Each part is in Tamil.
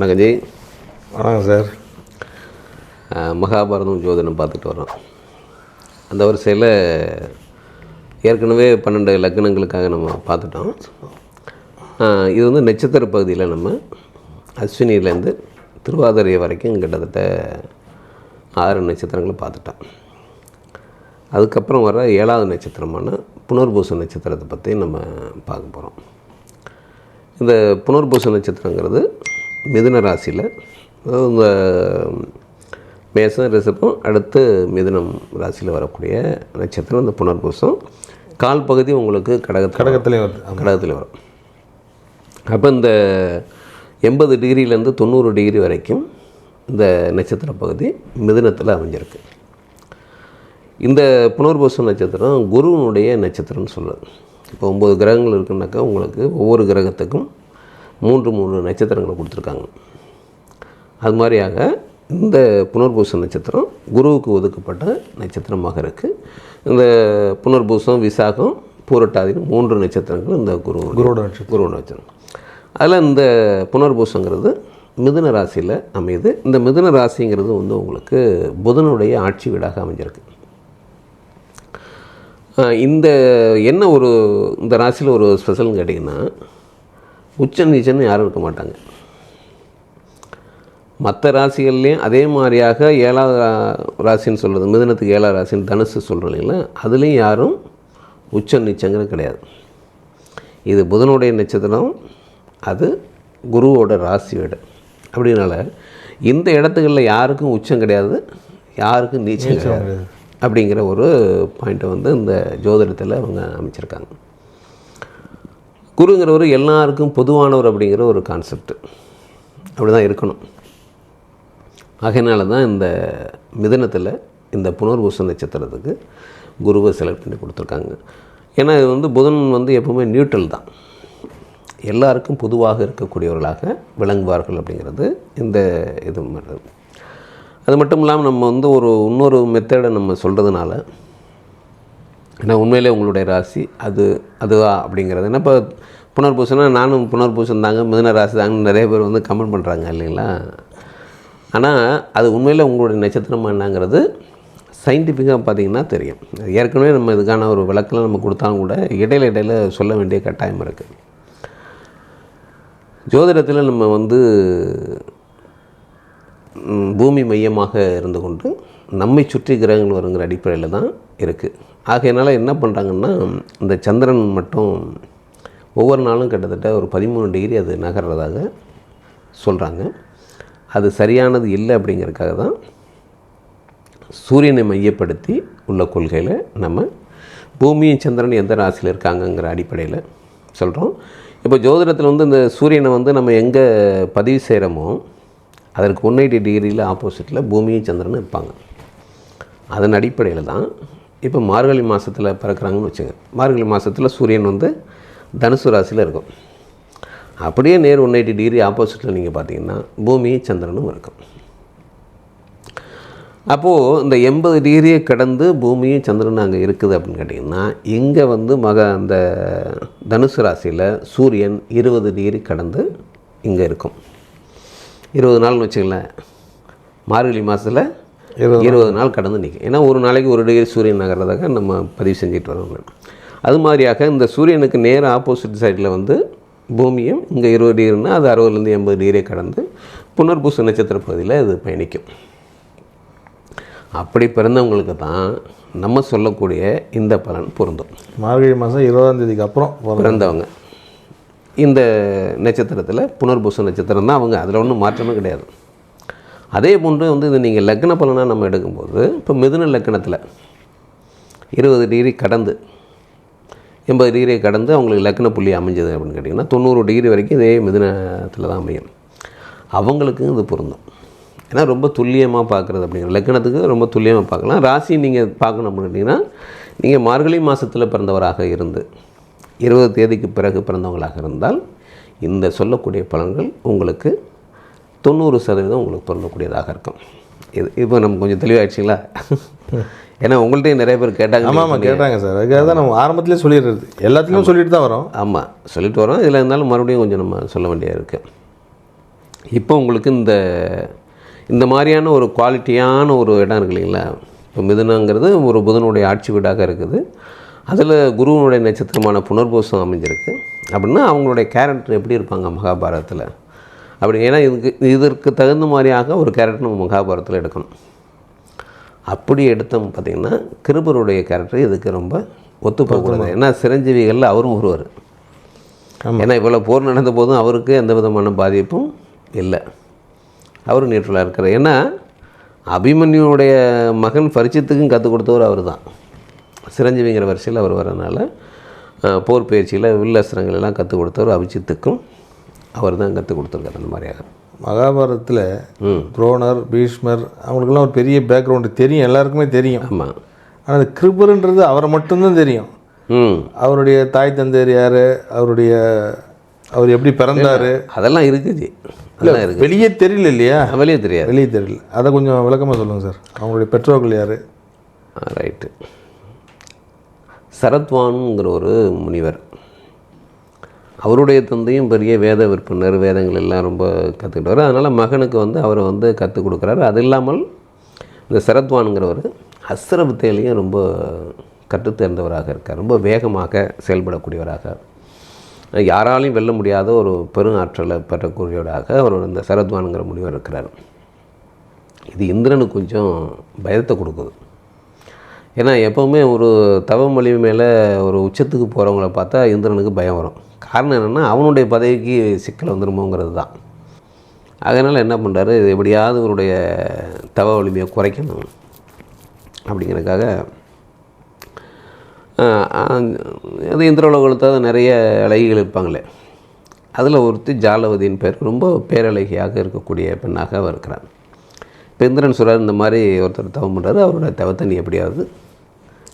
வணக்கம் ஜெய் வணக்கம் சார். மகாபாரதம் ஜோதிடம் பார்த்துட்டு வரோம். அந்த வரிசையில் ஏற்கனவே பன்னெண்டு லக்னங்களுக்காக நம்ம பார்த்துட்டோம். இது வந்து நட்சத்திர பகுதியில் நம்ம அஸ்வினியிலேருந்து திருவாதிரை வரைக்கும் கிட்டத்தட்ட ஆறு நட்சத்திரங்களை பார்த்துட்டோம். அதுக்கப்புறம் வர ஏழாவது நட்சத்திரமான புனர்பூச நட்சத்திரத்தை பற்றி நம்ம பார்க்க போகிறோம் இந்த புனர்பூச நட்சத்திரங்கிறது மிதுன ராசியில். இந்த மேசம் ரிஷபம் அடுத்து மிதுனம் ராசியில் வரக்கூடிய நட்சத்திரம் இந்த புனர்பூசம். கால் பகுதி உங்களுக்கு கடக கடகத்துலேயும் வருது. ஆமா. கடகத்தில் வரும். அப்போ இந்த எண்பது டிகிரிலேருந்து தொண்ணூறு டிகிரி வரைக்கும் இந்த நட்சத்திர பகுதி மிதுனத்தில் அமைஞ்சிருக்கு. இந்த புனர்பூச நட்சத்திரம் குருவினுடைய நட்சத்திரம்னு சொல்லுது இப்போ ஒம்பது கிரகங்கள் இருக்குன்னாக்கா உங்களுக்கு ஒவ்வொரு கிரகத்துக்கும் மூன்று மூன்று நட்சத்திரங்களை கொடுத்துருக்காங்க. அது மாதிரியாக இந்த புனர்பூச நட்சத்திரம் குருவுக்கு ஒதுக்கப்பட்ட நட்சத்திரமாக இருக்குது இந்த புனர்பூசம் விசாகம் பூரட்டாதின்னு மூன்று நட்சத்திரங்கள் இந்த குரு குருவோட நட்சத்திரம். குரு நட்சத்திரம். அதில் இந்த புனர்பூசங்கிறது மிதுன ராசியில் அமையுது. இந்த மிதுன ராசிங்கிறது வந்து உங்களுக்கு புதனுடைய ஆட்சி வீடாக அமைஞ்சிருக்கு. இந்த என்ன ஒரு இந்த ராசியில் ஒரு ஸ்பெஷல்னு கேட்டிங்கன்னா உச்ச நீச்சன்னு யாரும் இருக்க மாட்டாங்க. மற்ற ராசிகள்லேயும் அதே மாதிரியாக ஏழாவது ராசின்னு சொல்கிறது மிதுனத்துக்கு ஏழாவது ராசின்னு தனுசு சொல்கிறோம் இல்லைங்களா? அதுலேயும் யாரும் உச்ச நீச்சங்கிறது கிடையாது. இது புதனுடைய நட்சத்திரம் அது குருவோட ராசி வீடு. அப்படினால இந்த இடத்துகளில் யாருக்கும் உச்சம் கிடையாது யாருக்கும் நீச்சம் கிடையாது. அப்படிங்கிற ஒரு பாயிண்ட்டை வந்து இந்த ஜோதிடத்தில் அவங்க அமைச்சிருக்காங்க. குருங்கிறவர் எல்லாருக்கும் பொதுவானவர் அப்படிங்கிற ஒரு கான்செப்ட் அப்படி தான் இருக்கணும். ஆகையினால தான் இந்த மிதனத்தில் இந்த புனர்பூச நட்சத்திரத்துக்கு குருவை செலக்ட் பண்ணி கொடுத்துருக்காங்க. ஏன்னா இது வந்து புதன் வந்து எப்பவுமே நியூட்ரல் தான். எல்லாருக்கும் பொதுவாக இருக்கக்கூடியவர்களாக விளங்குவார்கள் அப்படிங்கிறது இந்த இது அது மட்டும் இல்லாமல் நம்ம வந்து ஒரு இன்னொரு மெத்தடை நம்ம சொல்கிறதுனால ஏன்னா உண்மையிலே உங்களுடைய ராசி அது அதுவா அப்படிங்கிறது. ஏன்னா இப்போ புனர்பூசம்னா நானும் புனர்பூசம் தாங்க மிதன ராசி தாங்கன்னு நிறைய பேர் வந்து கமெண்ட் பண்ணுறாங்க இல்லைங்களா? ஆனால் அது உண்மையில் உங்களுடைய நட்சத்திரமாக என்னங்கிறது சயின்டிஃபிக்காக பார்த்தீங்கன்னா தெரியும். ஏற்கனவே நம்ம இதுக்கான ஒரு விளக்கெல்லாம் நம்ம கொடுத்தாலும் கூட இடையில இடையில சொல்ல வேண்டிய கட்டாயம் இருக்குது ஜோதிடத்தில் நம்ம வந்து பூமி மையமாக இருந்து கொண்டு நம்மை சுற்றி கிரகங்கள் வருங்கிற அடிப்படையில் தான் இருக்குது ஆகையினால் என்ன பண்ணுறாங்கன்னா இந்த சந்திரன் மட்டும் ஒவ்வொரு நாளும் கிட்டத்தட்ட ஒரு பதிமூணு டிகிரி அது நகர்றதாக சொல்கிறாங்க அது சரியானது இல்லை அப்படிங்கிறதுக்காக தான் சூரியனை மையப்படுத்தி உள்ள கொள்கையில் நம்ம பூமியும் சந்திரன் எந்த ராசியில் இருக்காங்கங்கிற அடிப்படையில் சொல்கிறோம் இப்போ ஜோதிடத்தில் வந்து இந்த சூரியனை வந்து நம்ம எங்கே பதிவு செய்கிறோமோ அதற்கு ஒன் எயிட்டி டிகிரியில் ஆப்போசிட்டில் பூமியும் சந்திரனும் இருப்பாங்க. அதன் அடிப்படையில் தான் இப்போ மார்கழி மாதத்தில் பிறக்கிறாங்கன்னு வச்சுங்க. மார்கழி மாதத்தில் சூரியன் வந்து தனுசு ராசியில் இருக்கும். அப்படியே நேர் ஒன் எயிட்டி டிகிரி ஆப்போசிட்டில் நீங்கள் பார்த்தீங்கன்னா பூமியும் சந்திரனும் இருக்கும். அப்போது இந்த எண்பது டிகிரியை கடந்து பூமியும் சந்திரனும் அங்கே இருக்குது அப்படின்னு கேட்டிங்கன்னா இங்கே வந்து மக அந்த தனுசு ராசியில் சூரியன் இருபது டிகிரி கடந்து இங்கே இருக்கும். இருபது நாள்னு வச்சுக்கல மார்கழி மாதத்தில் இருபது நாள். கடந்து நிற்கும் ஏன்னா ஒரு நாளைக்கு ஒரு டிகிரி சூரியன் நகர்றதாக நம்ம பதிவு செஞ்சுட்டு வரோம். அது மாதிரியாக இந்த சூரியனுக்கு நேர ஆப்போசிட் சைடில் வந்து பூமியும் இங்கே இருபது டிகிரினா அது அறுபதுலேருந்து எண்பது டிகிரியை கடந்து புனர்பூச நட்சத்திர பகுதியில் அது பயணிக்கும். அப்படி பிறந்தவங்களுக்கு தான் நம்ம சொல்லக்கூடிய இந்த பலன் பொருந்தும். மார்கழி மாதம் இருபதாம் தேதிக்கு அப்புறம் பிறந்த- பிறந்தவங்க. இந்த நட்சத்திரத்தில் புனர்பூச நட்சத்திரம் தான் அவங்க. அதில் ஒன்றும் மாற்றமே கிடையாது. அதே போன்று வந்து இது நீங்கள் லக்ன பலனாக நம்ம எடுக்கும்போது இப்போ மிதுன லக்கணத்தில் இருபது டிகிரி கடந்து எண்பது டிகிரி கடந்து அவங்களுக்கு லக்ன புள்ளி அமைஞ்சது அப்படின்னு கேட்டிங்கன்னா தொண்ணூறு டிகிரி வரைக்கும் இதே மிதுனத்தில் தான் அமையும். அவங்களுக்கும் இது பொருந்தும். ஏன்னா ரொம்ப துல்லியமாக பார்க்குறது அப்படிங்கிற லக்கணத்துக்கு ரொம்ப துல்லியமாக பார்க்கலாம். ராசி நீங்கள் பார்க்கணும் அப்படின்னு கேட்டிங்கன்னா நீங்கள் மார்கழி மாதத்தில் பிறந்தவராக இருந்து இருபது தேதிக்கு பிறகு பிறந்தவங்களாக இருந்தால் இந்த சொல்லக்கூடிய பலன்கள் உங்களுக்கு தொண்ணூறு சதவீதம் உங்களுக்கு பொருந்தக்கூடியதாக இருக்கும். இது இப்போ நம்ம கொஞ்சம் தெளிவாகிடுச்சிங்களா ஏன்னா உங்கள்கிட்டயும் நிறைய பேர் கேட்டாங்க. ஆமாம் ஆமாம் கேட்டாங்க சார். அதுக்காக தான் நம்ம ஆரம்பத்திலே சொல்லிடுறது. எல்லாத்துலேயும் சொல்லிட்டு தான் வரோம். ஆமாம் சொல்லிட்டு வரோம். இதில் இருந்தாலும் மறுபடியும் கொஞ்சம் நம்ம சொல்ல வேண்டியது இருக்குது இப்போ உங்களுக்கு இந்த இந்த மாதிரியான ஒரு குவாலிட்டியான ஒரு இடம் இருக்கு இல்லைங்களா? இப்போ மிதுனங்கிறது ஒரு புதனுடைய ஆட்சி வீடாக இருக்குது. அதில் குருவனுடைய நட்சத்திரமான புனர்பூசம் அமைஞ்சிருக்கு. அப்படின்னா அவங்களுடைய கேரக்டர் எப்படி இருப்பாங்க மகாபாரதத்தில்? அப்படி ஏன்னா இதுக்கு இதற்கு தகுந்த மாதிரியாக ஒரு கேரக்டர் நம்ம மகாபாரதத்தில் எடுக்கணும். அப்படி எடுத்தோம் பார்த்திங்கன்னா கிருபருடைய கேரக்டர் இதுக்கு ரொம்ப ஒத்து போகக்கூடாது ஏன்னா சிரஞ்சீவிகளில் அவரும் ஒருவர். ஏன்னா இவ்வளோ போர் நடந்த போதும் அவருக்கு எந்த விதமான பாதிப்பும் இல்லை. அவரும் நியூட்ரலாக இருக்கிறார் ஏன்னா அபிமன்யுடைய மகன் பரிச்சயத்துக்கும் கற்றுக் கொடுத்தவர் அவர் தான் சிரஞ்சீவிங்கிற வரிசையில் அவர் வரனால போர் பயிற்சியில் வில்லஸ்திரங்கள் எல்லாம் கற்றுக் கொடுத்தவர் அபிஜித்துக்கும் அவர் தான் கற்றுக் கொடுத்துருக்காரு அந்த மாதிரியாக மகாபாரதத்தில் துரோணர் பீஷ்மர் அவங்களுக்கெல்லாம் ஒரு பெரிய பேக்ரவுண்டு தெரியும் எல்லாருக்குமே தெரியும். ஆமாம் ஆனால் அந்த கிருபருன்றது அவரை மட்டும்தான் தெரியும். அவருடைய தாய் தந்தையர் யார்? அவருடைய அவர் எப்படி பிறந்தாரு? அதெல்லாம் இருக்குது. அதெல்லாம் இருக்குது. வெளியே தெரியல இல்லையா? வெளியே தெரியாது. வெளியே தெரியல. அதை கொஞ்சம் விளக்கமாக சொல்லுங்கள் சார். அவங்களுடைய பெற்றோர்கள் யார்? ரைட்டு சரத்வானுங்கிற ஒரு முனிவர். அவருடைய தந்தையும் பெரிய வேத விற்பனர் வேதங்கள் எல்லாம் ரொம்ப கற்றுக்கிட்டவர் அதனால் மகனுக்கு வந்து அவரை வந்து கற்றுக் கொடுக்குறாரு. அது இல்லாமல் இந்த சரத்வானுங்கிறவர் அஸ்திர வித்தையிலையும் ரொம்ப கற்றுத்தேர்ந்தவராக இருக்கார். ரொம்ப வேகமாக செயல்படக்கூடியவராக. யாராலையும் வெல்ல முடியாத ஒரு பெரும் ஆற்றலை பெறக்கூடியவராக அவர் இந்த சரத்வானுங்கிற முனிவர் இருக்கிறார். இது இந்திரனுக்கு கொஞ்சம் பயத்தை கொடுக்குது. ஏன்னா எப்போவுமே ஒரு தவமொழி மேலே ஒரு உச்சத்துக்கு போகிறவங்கள பார்த்தா இந்திரனுக்கு பயம் வரும். காரணம் என்னென்னா அவனுடைய பதவிக்கு சிக்கல் வந்துருமோங்கிறது தான். அதனால் என்ன பண்ணுறாரு இது எப்படியாவது இவருடைய தவ வலிமையை குறைக்கணும். அப்படிங்கிறதுக்காக அது இந்திரலோகத்தில் நிறைய அழகிகள் இருப்பாங்களே. அதில் ஒருத்தி ஜாலவதியின் பேர் ரொம்ப பேரழகியாக இருக்கக்கூடிய பெண்ணாக அவர் இருக்கிறார். இப்போ இந்திரன் சொல்கிறார் இந்த மாதிரி ஒருத்தர் தவம் பண்ணுறாரு அவரோட தவத்தை நீ எப்படியாவது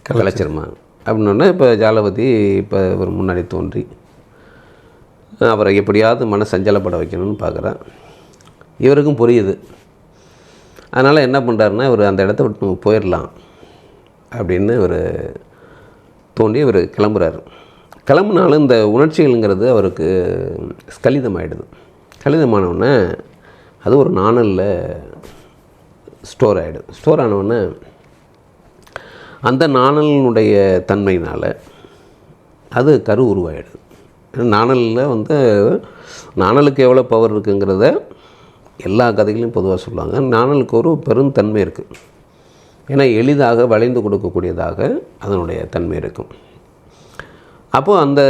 கலைச்சிருமா. அப்படின்னோடனே இப்போ ஜாலவதி இப்போ ஒரு முன்னாடி தோன்றி அவரை எப்படியாவது மன சஞ்சலப்பட வைக்கணும்னு பார்க்குறான் இவருக்கும் புரியுது. அதனால் என்ன பண்ணுறாருன்னா இவர் அந்த இடத்த விட்டு நம்ம போயிடலாம் அப்படின்னு இவர் தோண்டி இவர் கிளம்புறாரு. கிளம்புனாலும் இந்த உணர்ச்சிகள்ங்கிறது அவருக்கு ஸ்கலிதமாயிடுது. ஸ்கலிதமானவுடனே அது ஒரு நாணலில் ஸ்டோர் ஆகிடுது ஸ்டோர் ஆனவுடனே அந்த நாணலினுடைய தன்மையினால் அது கரு உருவாயிடுது. நாணலில் வந்து நாணலுக்கு எவ்வளோ பவர் இருக்குங்கிறத எல்லா கதைகளையும் பொதுவாக சொல்லுவாங்க. நாணலுக்கு ஒரு பெருந்தன்மை இருக்குது ஏன்னா எளிதாக வளைந்து கொடுக்கக்கூடியதாக அதனுடைய தன்மை இருக்கும் அப்போது அந்த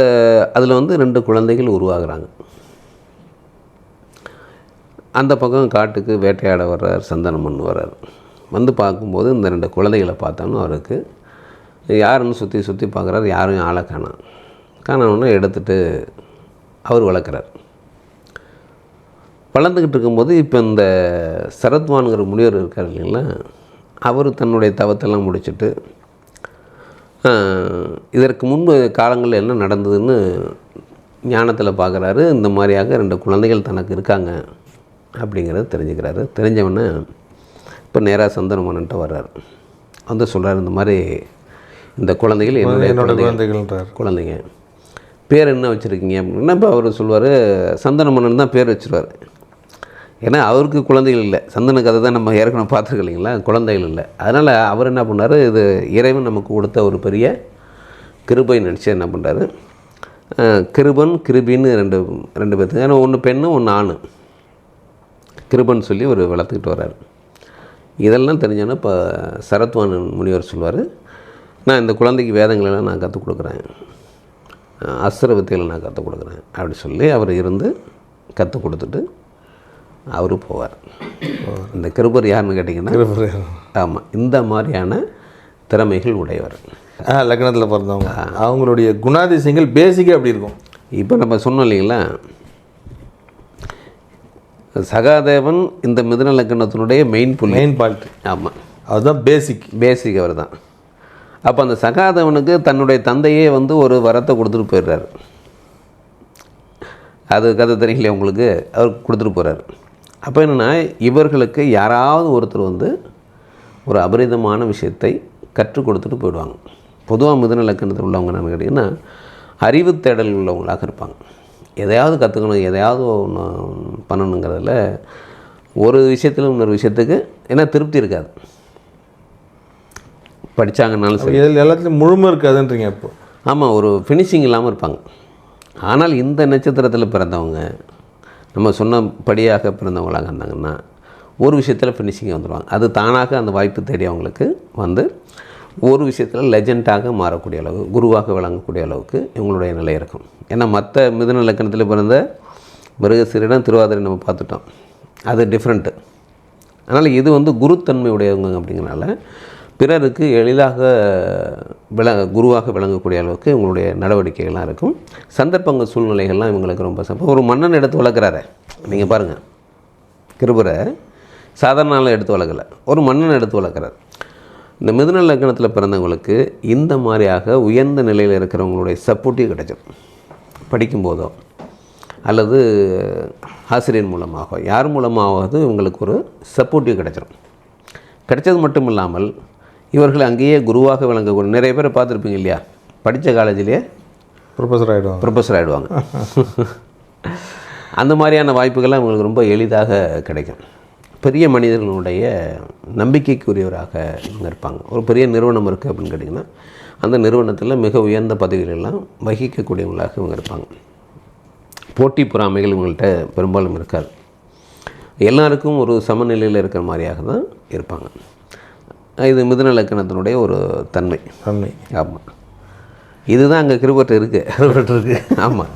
அதில் வந்து ரெண்டு குழந்தைகள் உருவாகிறாங்க. அந்த பக்கம் காட்டுக்கு வேட்டையாட வர்றார் சந்தனமன் வர்றார். வந்து பார்க்கும்போது இந்த ரெண்டு குழந்தைகளை பார்த்தோன்னு அவருக்கு யாருன்னு சுற்றி சுற்றி பார்க்குறாரு யாரும் ஆளை காணோம் காணோன்னு எடுத்துட்டு அவர் வளர்க்குறார். வளர்ந்துக்கிட்டு இருக்கும்போது இப்போ இந்த சரத்வானுங்கிற முனிவர் இருக்கார் இல்லைங்களா அவர் தன்னுடைய தவத்தெல்லாம் முடிச்சுட்டு இதற்கு முன்பு காலங்களில் என்ன நடந்ததுன்னு ஞானத்தில் பார்க்குறாரு இந்த மாதிரியாக ரெண்டு குழந்தைகள் தனக்கு இருக்காங்க அப்படிங்கிறத தெரிஞ்சுக்கிறாரு. தெரிஞ்சவொடனே இப்போ நேராக சந்தனமன்ட்ட வர்றாரு. வந்து சொல்கிறாரு இந்த மாதிரி இந்த குழந்தைகள் என்னுடைய என்னோட குழந்தைகள். குழந்தைங்க. பேர் என்ன வச்சுருக்கீங்க அப்படின்னா இப்போ அவர் சொல்வார் சந்தனமன்னன் தான் பேர் வச்சுருவார். ஏன்னா அவருக்கு குழந்தைகள் இல்லை. சந்தன கதை தான் நம்ம ஏற்கனவே பார்த்துருக்கோம் இல்லைங்களா? குழந்தைகள் இல்லை. அதனால் அவர் என்ன பண்ணார் இது இறைவன் நமக்கு கொடுத்த ஒரு பெரிய கிருபை நினச்சி என்ன பண்ணுறாரு கிருபன் கிருபின்னு ரெண்டு ரெண்டு பேர்த்து ஏன்னா ஒன்று பெண்ணு ஒன்று ஆணு. கிருபன் சொல்லி ஒரு வளர்த்துக்கிட்டு வர்றாரு. இதெல்லாம் தெரிஞ்சோன்னா இப்போ சரத்வானன் முனிவர் சொல்வார் நான் இந்த குழந்தைக்கு வேதங்களெல்லாம் நான் கற்றுக் கொடுக்குறேன். அஸ்திர வித்தைகளை நான் கற்றுக் கொடுக்குறேன் அப்படி சொல்லி அவர் இருந்து கற்றுக் கொடுத்துட்டு அவர் போவார். இந்த கிருபர் யாருன்னு கேட்டிங்கன்னா ஆமாம் இந்த மாதிரியான திறமைகள் உடையவர். லக்னத்தில் பிறந்தவங்க. அவங்களுடைய குணாதிசயங்கள் பேசிக்காக அப்படி இருக்கும்? இப்போ நம்ம சொன்னோம் இல்லைங்களா? சகாதேவன் இந்த மிதுன லக்கணத்தினுடைய மெயின் புள்ளி. மெயின் பால்ட் ஆமாம் அதுதான் பேசிக் பேசிக் அவர் தான் அப்போ அந்த சகாதேவனுக்கு தன்னுடைய தந்தையே வந்து ஒரு வரத்தை கொடுத்துட்டு போயிடுறாரு. அது கதை தெரியலையே உங்களுக்கு? அவர் கொடுத்துட்டு போகிறார் அப்போ என்னென்னா இவர்களுக்கு யாராவது ஒருத்தர் வந்து ஒரு அபரிதமான விஷயத்தை கற்றுக் கொடுத்துட்டு போயிடுவாங்க. பொதுவாக மிதன லக்கணத்தில் உள்ளவங்க என்னென்னு கேட்டிங்கன்னா அறிவு தேடல் உள்ளவங்களாக இருப்பாங்க. எதையாவது கற்றுக்கணும் எதையாவது ஒன்று பண்ணணுங்கிறதுல ஒரு விஷயத்தில் இன்னொரு விஷயத்துக்கு ஏன்னா திருப்தி இருக்காது. படித்தாங்கனாலும் சரி. இதில் எல்லாத்துலையும் முழுமை இருக்காதுன்றீங்க இப்போ. ஆமாம் ஒரு ஃபினிஷிங் இல்லாமல் இருப்பாங்க. ஆனால் இந்த நட்சத்திரத்தில் பிறந்தவங்க நம்ம சொன்னபடியாக பிறந்தவங்களாக இருந்தாங்கன்னா ஒரு விஷயத்தில் ஃபினிஷிங் வந்துடுவாங்க அது தானாக அந்த வாய்ப்பு தேடி அவங்களுக்கு வந்து ஒரு விஷயத்தில் லெஜெண்டாக மாறக்கூடிய அளவு குருவாக விளங்கக்கூடிய அளவுக்கு இவங்களுடைய நிலை இருக்கும். ஏன்னா மற்ற மிதுன லக்கணத்தில் பிறந்த மிருகசீரிடம் திருவாதிரை நம்ம பார்த்துட்டோம். அது டிஃப்ரெண்ட்டு அதனால் இது வந்து குருத்தன்மை உடையவங்க அப்படிங்கிறனால பிறருக்கு எளிதாக விளங்க குருவாக விளங்கக்கூடிய அளவுக்கு இவங்களுடைய நடவடிக்கைகள்லாம் இருக்கும். சந்தர்ப்பங்கள் சூழ்நிலைகள்லாம் இவங்களுக்கு ரொம்ப சப்ப ஒரு மன்னன் எடுத்து வளர்க்குறாரு. நீங்கள் பாருங்கள் கிருபரை சாதாரண எடுத்து வளர்க்கலை. ஒரு மன்னன் எடுத்து வளர்க்குறாரு. இந்த மிதுன லக்கணத்தில் பிறந்தவங்களுக்கு இந்த மாதிரியாக உயர்ந்த நிலையில் இருக்கிறவங்களுடைய சப்போர்ட்டிவ் கிடைச்சிடும் படிக்கும்போதோ அல்லது ஆசிரியர் மூலமாக யார் மூலமாவது இவங்களுக்கு ஒரு சப்போர்ட்டிவ் கிடைச்சிடும் கிடைச்சது மட்டும் இல்லாமல் இவர்கள் அங்கேயே குருவாக விளங்கக்கூடிய நிறைய பேரை பார்த்துருப்பீங்க இல்லையா? படித்த காலேஜிலேயே ப்ரொஃபஸர் ஆகிடுவாங்க ப்ரொஃபஸர் ஆகிடுவாங்க அந்த மாதிரியான வாய்ப்புகள்லாம் இவங்களுக்கு ரொம்ப எளிதாக கிடைக்கும். பெரிய மனிதர்களுடைய நம்பிக்கைக்குரியவராக இவங்க இருப்பாங்க. ஒரு பெரிய நிறுவனம் இருக்குது அப்படின்னு கேட்டிங்கன்னா அந்த நிறுவனத்தில் மிக உயர்ந்த பதவிகளெல்லாம் வகிக்கக்கூடியவங்களாக இவங்க இருப்பாங்க. போட்டி பொறாமைகள் இவங்கள்ட்ட பெரும்பாலும் இருக்காது. எல்லாருக்கும் ஒரு சமநிலையில் இருக்கிற மாதிரியாக தான் இருப்பாங்க. இது மிதுன லக்கணத்தினுடைய ஒரு தன்மை. தன்மை. ஆமாம் இதுதான் அங்கே கிருபட்டு இருக்குது இருக்கு. ஆமாம்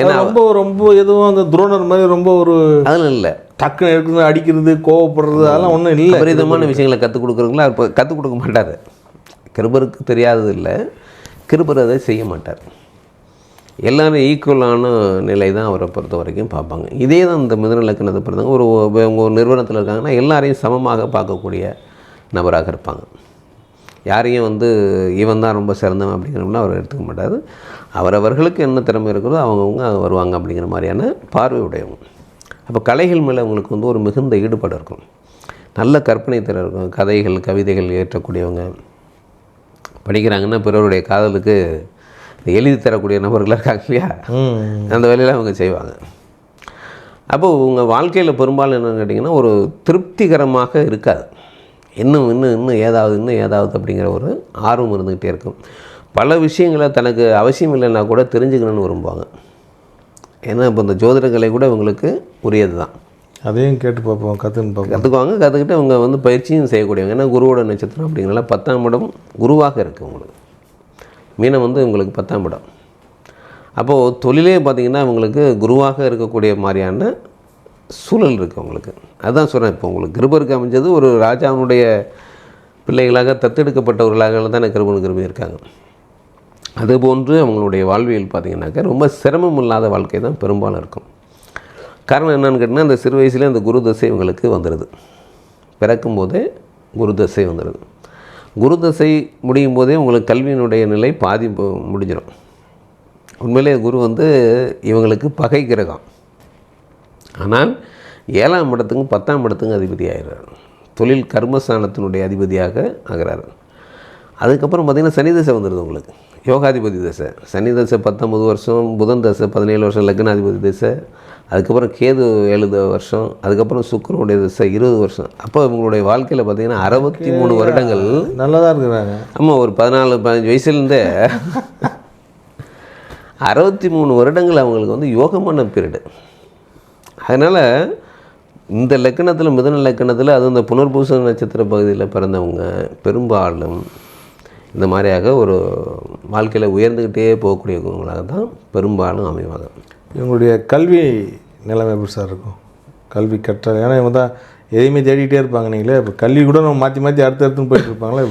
ஏன்னா ரொம்ப ரொம்ப எதுவும் அந்த துரோணர் மாதிரி ரொம்ப ஒரு அதில் இல்லை. டக்குன்னு எடுக்கிறது அடிக்கிறது கோவப்படுறது அதெல்லாம் ஒன்றும் இல்லை. அபரிதமான விஷயங்களை கற்றுக் கொடுக்குறவங்களா இப்போ கற்றுக் கொடுக்க மாட்டார். கிருபருக்கு தெரியாதது இல்லை. கிருபர் அதை செய்ய மாட்டார். எல்லாரும் ஈக்குவலான நிலை தான் அவரை பொறுத்த வரைக்கும் பார்ப்பாங்க. இதே தான் இந்த மிதன லக்கணத்தை ஒரு அவங்க ஒரு நிறுவனத்தில் இருக்காங்கன்னா எல்லாரையும் சமமாக பார்க்கக்கூடிய நபராக இருப்பாங்க. யாரையும் வந்து இவன் தான் ரொம்ப சிறந்தவன் அப்படிங்கிறவங்களாம் அவர் எடுத்துக்க மாட்டார். அவரவர்களுக்கு என்ன திறமை இருக்கிறதோ அவங்கவுங்க வருவாங்க அப்படிங்கிற மாதிரியான பார்வை உடையவங்க. அப்போ கலைகள் மேலே அவங்களுக்கு வந்து ஒரு மிகுந்த ஈடுபாடு இருக்கும். நல்ல கற்பனை திறன் இருக்கும். கதைகள் கவிதைகள் ஏற்றக்கூடியவங்க படிக்கிறாங்கன்னா பிறருடைய காதலுக்கு எழுதி தரக்கூடிய நபர்களாக இருக்காங்க இல்லையா? அந்த வேலையில் அவங்க செய்வாங்க. அப்போ உங்கள் வாழ்க்கையில் பெரும்பாலும் என்னன்னு கேட்டிங்கன்னா ஒரு திருப்திகரமாக இருக்காது. இன்னும் இன்னும் இன்னும் ஏதாவது இன்னும் ஏதாவது அப்படிங்கிற ஒரு ஆர்வம் இருந்துக்கிட்டே இருக்கும். பல விஷயங்களை தனக்கு அவசியம் இல்லைன்னா கூட தெரிஞ்சுக்கணும்னு விரும்புவாங்க. ஏன்னா இப்போ இந்த ஜோதிடக்கலை கூட இவங்களுக்கு உரியது தான். அதையும் கேட்டு பார்ப்போம் கற்றுன்னு பார்ப்போம். கற்றுக்குவாங்க கற்றுக்கிட்டு அவங்க வந்து பயிற்சியும் செய்யக்கூடியவங்க. ஏன்னா குருவோட நட்சத்திரம் அப்படிங்கிறனால பத்தாம் இடம் குருவாக இருக்குது உங்களுக்கு. மீனம் வந்து உங்களுக்கு பத்தாம் இடம். அப்போது தொழிலே பார்த்திங்கன்னா அவங்களுக்கு குருவாக இருக்கக்கூடிய மாதிரியான சூழல் இருக்குது உங்களுக்கு அதுதான் சொல்கிறேன் இப்போ உங்களுக்கு கிருபருக்கு அமைஞ்சது ஒரு ராஜாவினுடைய பிள்ளைகளாக தத்தெடுக்கப்பட்டவர்களாக தான் கிருபன் கிருபி இருக்காங்க. அதுபோன்று அவங்களுடைய வாழ்வியல் பார்த்திங்கனாக்கா ரொம்ப சிரமம் இல்லாத வாழ்க்கை தான் பெரும்பாலும் இருக்கும். காரணம் என்னென்னு கேட்டிங்கன்னா அந்த சிறு வயசுலேயே அந்த குரு தசை இவங்களுக்கு வந்துடுது பிறக்கும் போதே குரு தசை வந்துடுது குரு தசை முடியும் போதே உங்களுக்கு கல்வியினுடைய நிலை பாதி போ- முடிஞ்சிடும் உண்மையிலே குரு வந்து இவங்களுக்கு பகை கிரகம். ஆனால் ஏழாம் இடத்துக்கும் பத்தாம் இடத்துக்கும் அதிபதி ஆகிறார். தொழில் கர்மஸ்தானத்தினுடைய அதிபதியாக ஆகிறார். அதுக்கப்புறம் பார்த்திங்கன்னா சனி தசை வந்துடுது உங்களுக்கு. யோகாதிபதி தசை. சனி தசை பத்தொம்பது வருஷம் புதன் தசை பதினேழு வருஷம் லக்னாதிபதி தசை. அதுக்கப்புறம் கேது ஏழு த- வருஷம் அதுக்கப்புறம் சுக்கிரனுடைய தசை இருபது வருஷம். அப்போ இவங்களுடைய வாழ்க்கையில் பார்த்திங்கன்னா அறுபத்தி மூணு வருடங்கள். நல்லா தான் இருக்கிறாங்க. ஆமாம் ஒரு பதினாலு பதினஞ்சு வயசுலேருந்தே. அறுபத்தி மூணு வருடங்கள் அவங்களுக்கு வந்து யோகமான பீரியடு அதனால் இந்த லக்கணத்தில் மிதன லக்கணத்தில் அது இந்த புனர்பூச நட்சத்திர பகுதியில் பிறந்தவங்க பெரும்பாலும் இந்த மாதிரியாக ஒரு வாழ்க்கையில் உயர்ந்துக்கிட்டே போகக்கூடியவங்களாக தான் பெரும்பாலும் அமைவாங்க. இவங்களுடைய கல்வி நிலைமை எப்படி சார் இருக்கும்? கல்வி கற்றல் ஏன்னா இவங்க தான் எதையுமே தேடிக்கிட்டே இருப்பாங்க நீங்களே இப்போ கல்வி கூட நம்ம மாற்றி மாற்றி அடுத்து அடுத்துன்னு போயிட்டு இருப்பாங்களே